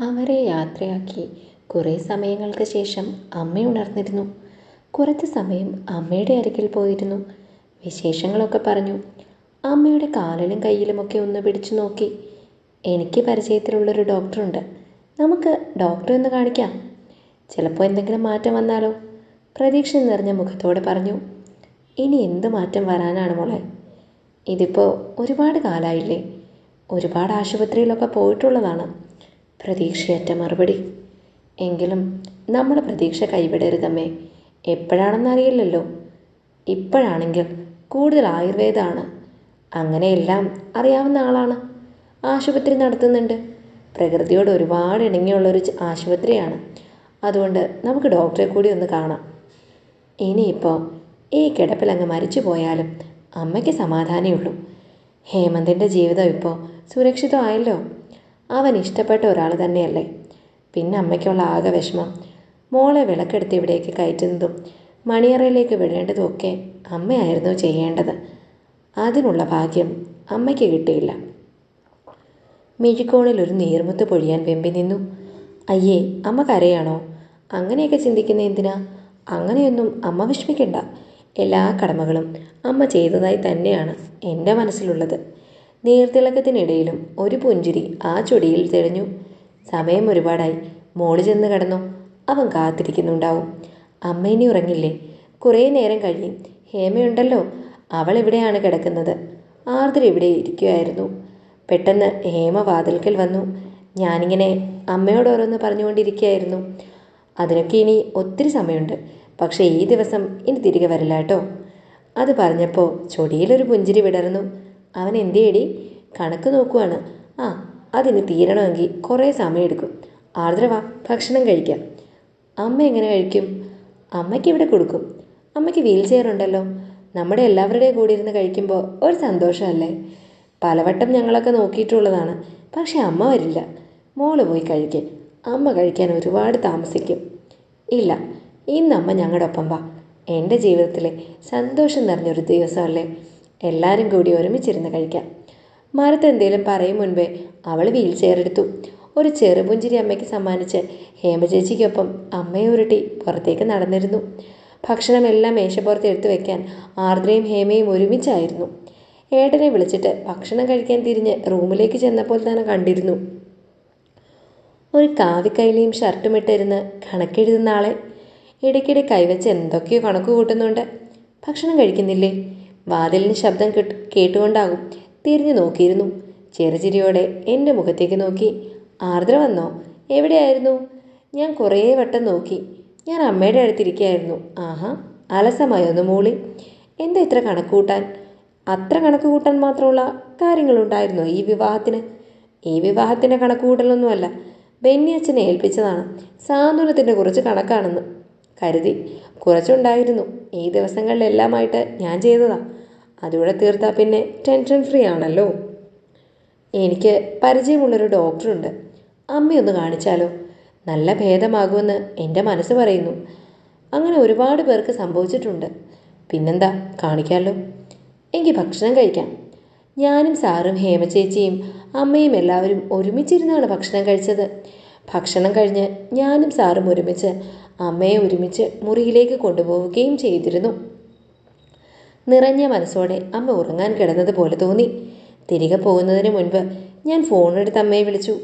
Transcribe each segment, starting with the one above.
അവരെ യാത്രയാക്കി കുറേ സമയങ്ങൾക്ക് ശേഷം അമ്മ ഉണർന്നിരുന്നു. കുറച്ച് സമയം അമ്മയുടെ അരികിൽ പോയിരുന്നു. വിശേഷങ്ങളൊക്കെ പറഞ്ഞു. അമ്മയുടെ കാലിലും കയ്യിലുമൊക്കെ ഒന്ന് പിടിച്ചു നോക്കി. എനിക്ക് പരിചയത്തിലുള്ളൊരു ഡോക്ടറുണ്ട്. നമുക്ക് ഡോക്ടറെ ഒന്ന് കാണിക്കാം. ചിലപ്പോൾ എന്തെങ്കിലും മാറ്റം വന്നാലോ? പ്രതീക്ഷ നിറഞ്ഞ മുഖത്തോടെ പറഞ്ഞു. ഇനി എന്ത് മാറ്റം വരാനാണ് മോളെ? ഇതിപ്പോൾ ഒരുപാട് കാലമായില്ലേ ഒരുപാട് ആശുപത്രിയിലൊക്കെ പോയിട്ടുള്ളതാണ്. പ്രതീക്ഷയറ്റ മറുപടി. എങ്കിലും നമ്മൾ പ്രതീക്ഷ കൈവിടരുതമ്മേ എപ്പോഴാണെന്നറിയില്ലല്ലോ. ഇപ്പോഴാണെങ്കിൽ കൂടുതൽ ആയുർവേദമാണ് അങ്ങനെയെല്ലാം അറിയാവുന്ന ആളാണ്. ആശുപത്രി നടത്തുന്നുണ്ട്. പ്രകൃതിയോട് ഒരുപാട് ഇണങ്ങിയുള്ളൊരു ആശുപത്രിയാണ്. അതുകൊണ്ട് നമുക്ക് ഡോക്ടറെ കൂടി ഒന്ന് കാണാം. ഇനിയിപ്പോൾ ഈ കിടപ്പിൽ അങ്ങ് മരിച്ചു പോയാലും അമ്മയ്ക്ക് സമാധാനമേ ഉള്ളൂ. ഹേമന്തിന്റെ ജീവിതം ഇപ്പോൾ സുരക്ഷിതമായല്ലോ. അവൻ ഇഷ്ടപ്പെട്ട ഒരാൾ തന്നെയല്ലേ? പിന്നെ അമ്മയ്ക്കുള്ള ആകെ വിഷമം. മോളെ വിളക്കെടുത്ത് ഇവിടേക്ക് കയറ്റുന്നതും മണിയറയിലേക്ക് വിടേണ്ടതും ഒക്കെ അമ്മയായിരുന്നു ചെയ്യേണ്ടത്. അതിനുള്ള ഭാഗ്യം അമ്മയ്ക്ക് കിട്ടിയില്ല. മിഴിക്കോണിൽ ഒരു നീർമുത്ത് പൊഴിയാൻ വെമ്പി നിന്നു. അയ്യേ അമ്മ കരയാണോ? അങ്ങനെയൊക്കെ ചിന്തിക്കുന്ന എന്തിനാ? അങ്ങനെയൊന്നും അമ്മ വിഷമിക്കണ്ട. എല്ലാ കടമകളും അമ്മ ചെയ്തതായി തന്നെയാണ് എന്റെ മനസ്സിലുള്ളത്. നീർത്തിളക്കത്തിനിടയിലും ഒരു പുഞ്ചിരി ആ ചൊടിയിൽ തെളിഞ്ഞു. സമയം ഒരുപാടായി. മോൾ ചെന്ന് കിടന്നു. അവൻ കാത്തിരിക്കുന്നുണ്ടാവും. അമ്മ ഇനി ഉറങ്ങില്ലേ? കുറേ നേരം കഴിയും ഹേമയുണ്ടല്ലോ. അവൾ എവിടെയാണ് കിടക്കുന്നത്? ആർദ്ര ഇവിടെ ഇരിക്കുമായിരുന്നു പെട്ടെന്ന് ഹേമ വാതിൽക്കൽ വന്നു. ഞാനിങ്ങനെ അമ്മയോട് ഓരോന്ന് പറഞ്ഞുകൊണ്ടിരിക്കുകയായിരുന്നു. അതിനൊക്കെ ഇനി ഒത്തിരി സമയമുണ്ട്. പക്ഷേ ഈ ദിവസം ഇനി തിരികെ വരില്ല കേട്ടോ. അത് പറഞ്ഞപ്പോൾ ചൊടിയിലൊരു പുഞ്ചിരി വിടർന്നു. അവൻ എന്തേടി കണക്ക് നോക്കുവാണ്. ആ അതിന് തീരണമെങ്കിൽ കുറേ സമയമെടുക്കും. ആർദ്ര വാ ഭക്ഷണം കഴിക്കാം. അമ്മ എങ്ങനെ കഴിക്കും? അമ്മയ്ക്ക് ഇവിടെ കൊടുക്കും. അമ്മയ്ക്ക് വീൽ ചെയർ ഉണ്ടല്ലോ. നമ്മുടെ എല്ലാവരുടെയും കൂടി ഇരുന്ന് കഴിക്കുമ്പോൾ ഒരു സന്തോഷമല്ലേ? പലവട്ടം ഞങ്ങളൊക്കെ നോക്കിയിട്ടുള്ളതാണ്. പക്ഷെ അമ്മ വരില്ല. മോൾ പോയി കഴിക്കും. അമ്മ കഴിക്കാൻ ഒരുപാട് താമസിക്കും. ഇല്ല ഇന്ന് അമ്മ ഞങ്ങളുടെ ഒപ്പം വാ. എന്റെ ജീവിതത്തിലെ സന്തോഷം നിറഞ്ഞൊരു ദിവസമല്ലേ? എല്ലാവരും കൂടി ഒരുമിച്ചിരുന്ന് കഴിക്കാം. മരത്ത് എന്തെങ്കിലും പറയും മുൻപേ അവൾ വീൽ ചെയർ എടുത്തു. ഒരു ചെറുപുഞ്ചിരി അമ്മയ്ക്ക് സമ്മാനിച്ച് ഹേമചേച്ചിക്കൊപ്പം അമ്മയെ ഉരുട്ടി പുറത്തേക്ക് നടന്നിരുന്നു. ഭക്ഷണമെല്ലാം മേശപ്പുറത്ത് എടുത്തു വെക്കാൻ ആർദ്രയും ഹേമയും ഒരുമിച്ചായിരുന്നു. ഏട്ടനെ വിളിച്ചിട്ട് ഭക്ഷണം കഴിക്കാൻ തിരിഞ്ഞ് റൂമിലേക്ക് ചെന്നപ്പോൾ തന്നെ കണ്ടിരുന്നു. ഒരു കാവിക്കൈലിയും ഷർട്ടും ഇട്ടിരുന്ന് കണക്കെഴുതുന്ന ആളെ. ഇടയ്ക്കിടെ കൈവച്ച് എന്തൊക്കെയോ കണക്ക് കൂട്ടുന്നുണ്ട്. ഭക്ഷണം കഴിക്കുന്നില്ലേ? വാതിലിന് ശബ്ദം കിട്ട് കേട്ടുകൊണ്ടാകും തിരിഞ്ഞു നോക്കിയിരുന്നു. ചെറുചിരിയോടെ എന്റെ മുഖത്തേക്ക് നോക്കി. ആർദ്ര വന്നോ? എവിടെയായിരുന്നു? ഞാൻ കുറേ വട്ടം നോക്കി. ഞാൻ അമ്മയുടെ അടുത്തിരിക്കുകയായിരുന്നു ആഹാ അലസമായി ഒന്ന് മൂളി. എന്താ ഇത്ര കണക്ക് കൂട്ടാൻ അത്ര കണക്ക് കൂട്ടാൻ മാത്രമുള്ള കാര്യങ്ങളുണ്ടായിരുന്നോ ഈ വിവാഹത്തിന്? ഈ വിവാഹത്തിന്റെ കണക്ക് കൂട്ടലൊന്നുമല്ല ബെന്നി അച്ഛനെ ഏൽപ്പിച്ചതാണ്. സാന്ത്വനത്തിന്റെ കുറച്ച് കണക്കാണെന്ന് കരുതി കുറച്ചുണ്ടായിരുന്നു. ഈ ദിവസങ്ങളിലെല്ലാമായിട്ട് ഞാൻ ചെയ്തതാ. അതുകൂടെ തീർത്താൽ പിന്നെ ടെൻഷൻ ഫ്രീ ആണല്ലോ. എനിക്ക് പരിചയമുള്ളൊരു ഡോക്ടറുണ്ട് അമ്മയൊന്ന് കാണിച്ചാലോ? നല്ല ഭേദമാകുമെന്ന് എന്റെ മനസ്സ് പറയുന്നു. അങ്ങനെ ഒരുപാട് പേർക്ക് സംഭവിച്ചിട്ടുണ്ട്. പിന്നെന്താ? കാണിക്കാമല്ലോ എനിക്ക് ഭക്ഷണം കഴിക്കാം. ഞാനും സാറും ഹേമ ചേച്ചിയും അമ്മയും എല്ലാവരും ഒരുമിച്ചിരുന്നാണ് ഭക്ഷണം കഴിച്ചത്. ഭക്ഷണം കഴിഞ്ഞ് ഞാനും സാറും ഒരുമിച്ച് അമ്മയെ ഒരുമിച്ച് മുറിയിലേക്ക് കൊണ്ടുപോവുകയും ചെയ്തിരുന്നു. നിറഞ്ഞ മനസ്സോടെ അമ്മ ഉറങ്ങാൻ കിടന്നതുപോലെ തോന്നി. തിരികെ പോകുന്നതിന് മുൻപ് ഞാൻ ഫോണെടുത്ത് അമ്മയെ വിളിച്ചു.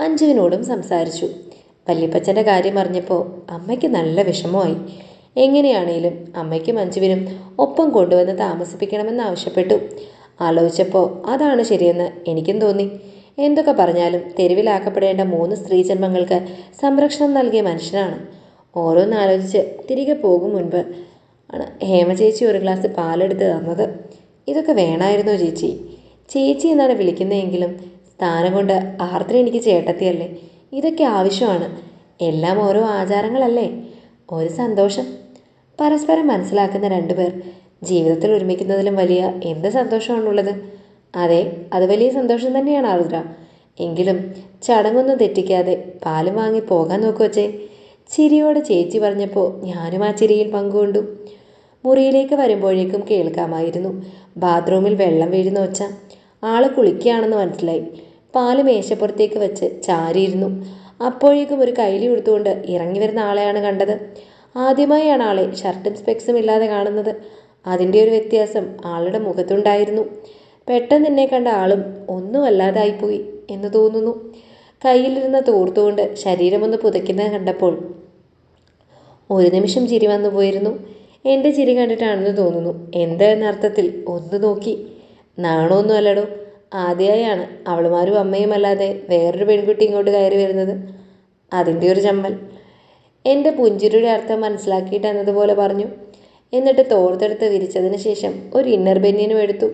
അഞ്ജുവിനോടും സംസാരിച്ചു. വല്യപ്പച്ചന്റെ കാര്യം അറിഞ്ഞപ്പോൾ അമ്മയ്ക്ക് നല്ല വിഷമമായി. എങ്ങനെയാണേലും അമ്മയ്ക്കും അഞ്ജുവിനും ഒപ്പം കൊണ്ടുവന്ന് താമസിപ്പിക്കണമെന്ന് ആവശ്യപ്പെട്ടു. ആലോചിച്ചപ്പോൾ അതാണ് ശരിയെന്ന് എനിക്കും തോന്നി. എന്തൊക്കെ പറഞ്ഞാലും തെരുവിലാക്കപ്പെടേണ്ട മൂന്ന് സ്ത്രീ ജന്മങ്ങൾക്ക് സംരക്ഷണം നൽകിയ മനുഷ്യനാണ്. ഓരോന്നാലോചിച്ച് തിരികെ പോകും മുൻപ് ആണ്. ഹേമ ചേച്ചി ഒരു ഗ്ലാസ് പാലെടുത്ത് തന്നത്. ഇതൊക്കെ വേണമായിരുന്നോ ചേച്ചി? ചേച്ചി എന്നാണ് വിളിക്കുന്നതെങ്കിലും സ്ഥാനം കൊണ്ട് ആർദ്ര എനിക്ക് ചേട്ടത്തിയല്ലേ? ഇതൊക്കെ ആവശ്യമാണ്. എല്ലാം ഓരോ ആചാരങ്ങളല്ലേ? ഒരു സന്തോഷം. പരസ്പരം മനസ്സിലാക്കുന്ന രണ്ടുപേർ ജീവിതത്തിൽ ഒരുമിക്കുന്നതിലും വലിയ എന്ത് സന്തോഷമാണുള്ളത്? അതെ അത് വലിയ സന്തോഷം തന്നെയാണ് ആർദ്ര. എങ്കിലും ചടങ്ങൊന്നും തെറ്റിക്കാതെ പാലും വാങ്ങി പോകാൻ നോക്കുവച്ചേ ചിരിയോടെ ചേച്ചി പറഞ്ഞപ്പോൾ ഞാനും ആ ചിരിയിൽ പങ്കുകൊണ്ടു. മുറിയിലേക്ക് വരുമ്പോഴേക്കും കേൾക്കാമായിരുന്നു. ബാത്റൂമിൽ വെള്ളം വീഴുന്ന ഒച്ച. ആൾ കുളിക്കുകയാണെന്ന് മനസ്സിലായി. പാൽ മേശപ്പുറത്തേക്ക് വെച്ച് ചാരിയിരുന്നു. അപ്പോഴേക്കും ഒരു കൈലി കൊടുത്തുകൊണ്ട് ഇറങ്ങി വരുന്ന ആളെയാണ് കണ്ടത്. ആദ്യമായാണ് ആളെ ഷർട്ടും സ്പെക്സും ഇല്ലാതെ കാണുന്നത്. അതിന്റെ ഒരു വ്യത്യാസം ആളുടെ മുഖത്തുണ്ടായിരുന്നു. പെട്ടെന്ന് എന്നെ കണ്ട ആളും ഒന്നുമല്ലാതായിപ്പോയി എന്ന് തോന്നുന്നു. കയ്യിലിരുന്ന തോർത്തുകൊണ്ട് ശരീരമൊന്ന് പുതയ്ക്കുന്നത് കണ്ടപ്പോൾ ഒരു നിമിഷം ചിരി വന്നു പോയിരുന്നു എന്റെ ചിരി കണ്ടിട്ടാണെന്ന് തോന്നുന്നു. എന്താ അർത്ഥത്തിൽ? ഒന്ന് നോക്കി. നാണമൊന്നും അല്ലടോ. ആദ്യമായാണ് അവളുമാരും അമ്മയും അല്ലാതെ വേറൊരു പെൺകുട്ടി ഇങ്ങോട്ട് കയറി വരുന്നത്. അതിന്റെ ഒരു ചമ്മൽ. എന്റെ പുഞ്ചിരിയുടെ അർത്ഥം മനസ്സിലാക്കിയിട്ട് എന്നതുപോലെ പറഞ്ഞു. എന്നിട്ട് തോർത്തെടുത്ത് വിരിച്ചതിന് ശേഷം ഒരു ഇന്നർ ബെന്നിനും എടുത്തു.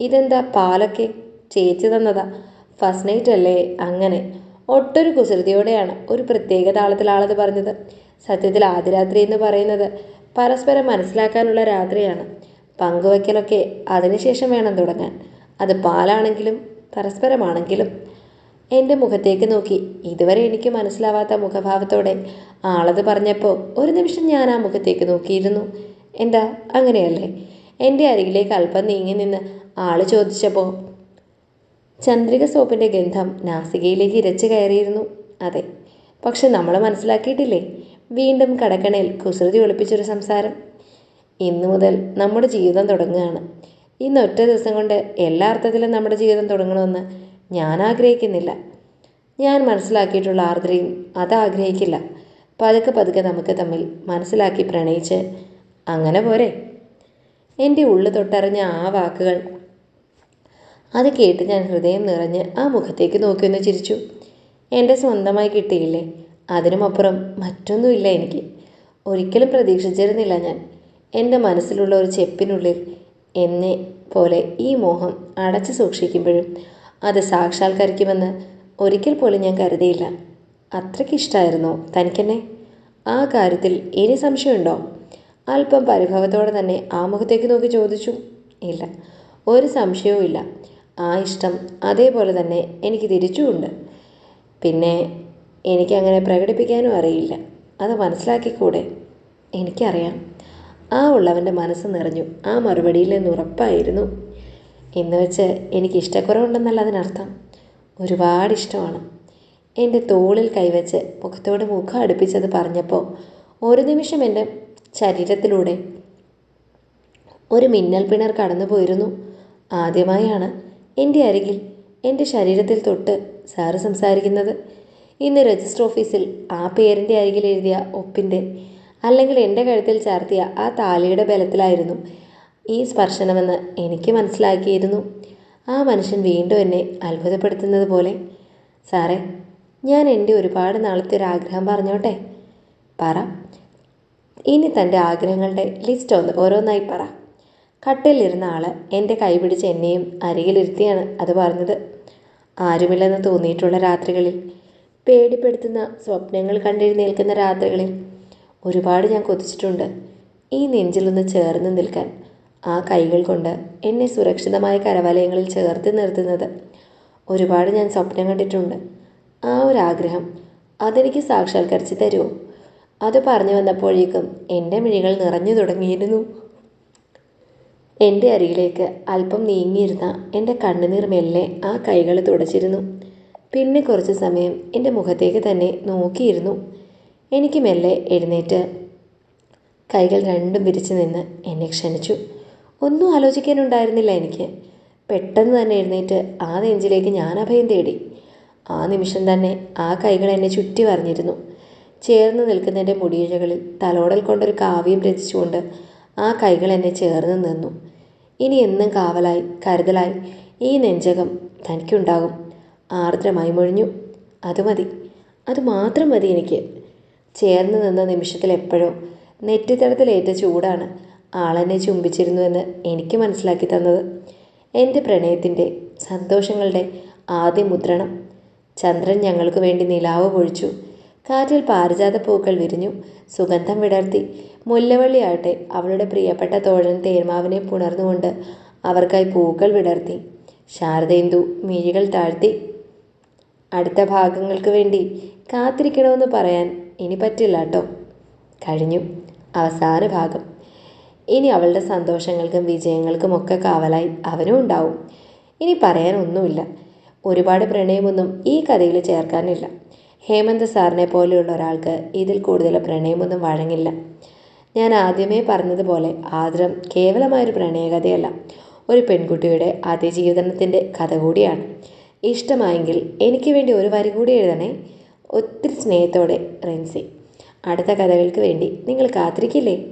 ഇതെന്താ പാലൊക്കെ? ചേച്ചി തന്നതാ. ഫസ്റ്റ് നൈറ്റ് അല്ലേ? അങ്ങനെ. ഒട്ടൊരു കുസൃതിയോടെയാണ് ഒരു പ്രത്യേക താളത്തിൽ ആളത് പറഞ്ഞത്. സത്യത്തിൽ ആദ്യ രാത്രി എന്ന് പറയുന്നത് പരസ്പരം മനസ്സിലാക്കാനുള്ള രാത്രിയാണ്. പങ്കുവയ്ക്കലൊക്കെ അതിനുശേഷം വേണം തുടങ്ങാൻ. അത് പാലാണെങ്കിലും പരസ്പരമാണെങ്കിലും. എന്റെ മുഖത്തേക്ക് നോക്കി. ഇതുവരെ എനിക്ക് മനസ്സിലാവാത്ത മുഖഭാവത്തോടെ ആളത് പറഞ്ഞപ്പോൾ ഒരു നിമിഷം ഞാൻ ആ മുഖത്തേക്ക് നോക്കിയിരുന്നു. എന്താ? അങ്ങനെയല്ലേ? എന്റെ അരികിലേക്ക് അല്പം നീങ്ങി നിന്ന് ആൾ ചോദിച്ചപ്പോൾ ചന്ദ്രിക സോപ്പിന്റെ ഗന്ധം നാസികയിലേക്ക് ഇരച്ചു കയറിയിരുന്നു. അതെ. പക്ഷെ നമ്മൾ മനസ്സിലാക്കിയിട്ടില്ലേ? വീണ്ടും കടക്കണയിൽ കുസൃതി ഒളിപ്പിച്ചൊരു സംസാരം. ഇന്നു മുതൽ നമ്മുടെ ജീവിതം തുടങ്ങുകയാണ്. ഇന്ന് ഒറ്റ ദിവസം കൊണ്ട് എല്ലാ അർത്ഥത്തിലും നമ്മുടെ ജീവിതം തുടങ്ങണമെന്ന് ഞാൻ ആഗ്രഹിക്കുന്നില്ല. ഞാൻ മനസ്സിലാക്കിയിട്ടുള്ള ആർദ്രയും അത് ആഗ്രഹിക്കില്ല. പതുക്കെ പതുക്കെ നമുക്ക് തമ്മിൽ മനസ്സിലാക്കി പ്രണയിച്ച് അങ്ങനെ പോരെ. എന്റെ ഉള്ളു തൊട്ടറിഞ്ഞ ആ വാക്കുകൾ അത് കേട്ട് ഞാൻ ഹൃദയം നിറഞ്ഞ് ആ മുഖത്തേക്ക് നോക്കിയൊന്ന് ചിരിച്ചു. എന്റെ സ്വന്തമായി കിട്ടിയില്ലേ? അതിനുമപ്പുറം മറ്റൊന്നുമില്ല എനിക്ക്. ഒരിക്കലും പ്രതീക്ഷിച്ചിരുന്നില്ല ഞാൻ. എന്റെ മനസ്സിലുള്ള ഒരു ചെപ്പിനുള്ളിൽ എന്നെ പോലെ ഈ മോഹം അടച്ചു സൂക്ഷിക്കുമ്പോഴും അത് സാക്ഷാത്കരിക്കുമെന്ന് ഒരിക്കൽ പോലും ഞാൻ കരുതിയില്ല. അത്രയ്ക്ക് ഇഷ്ടമായിരുന്നോ തനിക്കെന്നെ? ആ കാര്യത്തിൽ ഇനി സംശയമുണ്ടോ? അല്പം പരിഭവത്തോടെ തന്നെ ആ മുഖത്തേക്ക് നോക്കി ചോദിച്ചു. ഇല്ല ഒരു സംശയവും ഇല്ല ആ ഇഷ്ടം അതേപോലെ തന്നെ എനിക്ക് തിരിച്ചുമുണ്ട്. പിന്നെ എനിക്കങ്ങനെ പ്രകടിപ്പിക്കാനും അറിയില്ല. അത് മനസ്സിലാക്കിക്കൂടെ? എനിക്കറിയാം. ആ ഉള്ളവന്റെ മനസ്സ് നിറഞ്ഞു. ആ മറുപടിയിൽ നിന്ന് ഉറപ്പായിരുന്നു. എന്ന് വെച്ച് എനിക്ക് ഇഷ്ടക്കുറവുണ്ടെന്നല്ല അതിനർത്ഥം. ഒരുപാട് ഇഷ്ടമാണ്. എന്റെ തോളിൽ കൈവച്ച് മുഖത്തോട് മുഖം അടുപ്പിച്ചത് പറഞ്ഞപ്പോൾ ഒരു നിമിഷം എന്റെ ശരീരത്തിലൂടെ ഒരു മിന്നൽ പിണർ കടന്നു പോയിരുന്നു. ആദ്യമായാണ് എന്റെ അരികിൽ എന്റെ ശരീരത്തിൽ തൊട്ട് സാറ് സംസാരിക്കുന്നത്. ഇന്ന് രജിസ്റ്റർ ഓഫീസിൽ ആ പേരിന്റെ അരികിൽ എഴുതിയ ഒപ്പിന്റെ അല്ലെങ്കിൽ എന്റെ കഴുത്തിൽ ചാർത്തിയ ആ താലിയുടെ ബലത്തിലായിരുന്നു ഈ സ്പർശനമെന്ന് എനിക്ക് മനസ്സിലാക്കിയിരുന്നു. ആ മനുഷ്യൻ വീണ്ടും എന്നെ അത്ഭുതപ്പെടുത്തുന്നത് പോലെ സാറേ ഞാൻ എന്റെ ഒരുപാട് നാളത്തെ ഒരു ആഗ്രഹം പറഞ്ഞോട്ടെ? പറ. ഇനി തന്റെ ആഗ്രഹങ്ങളുടെ ലിസ്റ്റ് ഒന്ന് ഓരോന്നായി പറ. കട്ടിലിരുന്ന ആൾ എന്റെ കൈ പിടിച്ച് എന്നെയും അരികിലിരുത്തിയാണ് അത് പറഞ്ഞത്. ആരുമില്ലെന്ന് തോന്നിയിട്ടുള്ള രാത്രികളിൽ പേടിപ്പെടുത്തുന്ന സ്വപ്നങ്ങൾ കണ്ടെഴുന്നേൽക്കുന്ന രാത്രികളിൽ ഒരുപാട് ഞാൻ കൊതിച്ചിട്ടുണ്ട്. ഈ നെഞ്ചിലൊന്ന് ചേർന്ന് നിൽക്കാൻ ആ കൈകൾ കൊണ്ട് എന്നെ സുരക്ഷിതമായ കരവലയങ്ങളിൽ ചേർത്ത് നിർത്തുന്നത് ഒരുപാട് ഞാൻ സ്വപ്നം കണ്ടിട്ടുണ്ട്. ആ ഒരു ആഗ്രഹം അതെനിക്ക് സാക്ഷാത്കരിച്ച് തരുമോ? അത് പറഞ്ഞു വന്നപ്പോഴേക്കും എന്റെ മിഴികൾ നിറഞ്ഞു തുടങ്ങിയിരുന്നു. എന്റെ അരികിലേക്ക് അല്പം നീങ്ങിയിരുന്ന എന്റെ കണ്ണുനീർ മെല്ലെ ആ കൈകൾ തുടച്ചിരുന്നു. പിന്നെ കുറച്ച് സമയം എന്റെ മുഖത്തേക്ക് തന്നെ നോക്കിയിരുന്നു. എനിക്ക് മെല്ലെ എഴുന്നേറ്റ്. കൈകൾ രണ്ടും വിരിച്ചു നിന്ന് എന്നെ ക്ഷണിച്ചു. ഒന്നും ആലോചിക്കാനുണ്ടായിരുന്നില്ല എനിക്ക്. പെട്ടെന്ന് തന്നെ എഴുന്നേറ്റ് ആ നെഞ്ചിലേക്ക് ഞാൻ അഭയം തേടി. ആ നിമിഷം തന്നെ ആ കൈകൾ എന്നെ ചുറ്റി പറഞ്ഞിരുന്നു ചേർന്ന് നിൽക്കുന്നതിന്റെ മുടിയിഴകളിൽ തലോടൽ കൊണ്ടൊരു കാവ്യം രചിച്ചുകൊണ്ട് ആ കൈകൾ എന്നെ ചേർന്ന് നിന്നു. ഇനി എന്നും കാവലായി കരുതലായി ഈ നെഞ്ചകം തനിക്കുണ്ടാകും. ആർദ്രമായി മൊഴിഞ്ഞു. അത് മതി. അത് മാത്രം മതി എനിക്ക്. ചേർന്ന് നിന്ന നിമിഷത്തിൽ എപ്പോഴോ നെറ്റിത്തടത്തിലേറ്റ ചൂടാണ് ആളെന്നെ ചുംബിച്ചിരുന്നുവെന്ന് എനിക്ക് മനസ്സിലാക്കി തന്നത്. എന്റെ പ്രണയത്തിന്റെ സന്തോഷങ്ങളുടെ ആദ്യ മുദ്രണം. ചന്ദ്രൻ ഞങ്ങൾക്ക് വേണ്ടി നിലാവ് പൊഴിച്ചു. കാറ്റിൽ പാരിജാത പൂക്കൾ വിരിഞ്ഞു. സുഗന്ധം വിടർത്തി. മുല്ലവള്ളിയാട്ടെ അവളുടെ പ്രിയപ്പെട്ട തോഴൻ തേന്മാവിനെ പുണർന്നുകൊണ്ട് അവർക്കായി പൂക്കൾ വിടർത്തി. ശാരദേന്ദു മിഴികൾ താഴ്ത്തി. അടുത്ത ഭാഗങ്ങൾക്ക് വേണ്ടി കാത്തിരിക്കണമെന്ന് പറയാൻ ഇനി പറ്റില്ല കേട്ടോ. കഴിഞ്ഞു. അവസാന ഭാഗം. ഇനി അവളുടെ സന്തോഷങ്ങൾക്കും വിജയങ്ങൾക്കും ഒക്കെ കാവലായി അവനും ഉണ്ടാവും. ഇനി പറയാനൊന്നുമില്ല. ഒരുപാട് പ്രണയമൊന്നും ഈ കഥയിൽ ചേർക്കാനില്ല. ഹേമന്ത് സാറിനെ പോലെയുള്ള ഒരാൾക്ക് ഇതിൽ കൂടുതൽ പ്രണയമൊന്നും വഴങ്ങില്ല. ഞാൻ ആദ്യമേ പറഞ്ഞതുപോലെ ആദ്രം കേവലമായൊരു പ്രണയകഥയല്ല. ഒരു പെൺകുട്ടിയുടെ അതിജീവനത്തിന്റെ കഥ കൂടിയാണ്. ഇഷ്ടമായെങ്കിൽ എനിക്ക് വേണ്ടി ഒരു വരി കൂടി എഴുതണേ. ഒത്തിരി സ്നേഹത്തോടെ റിൻസി. അടുത്ത കഥകൾക്ക് വേണ്ടി നിങ്ങൾ കാത്തിരിക്കില്ലേ?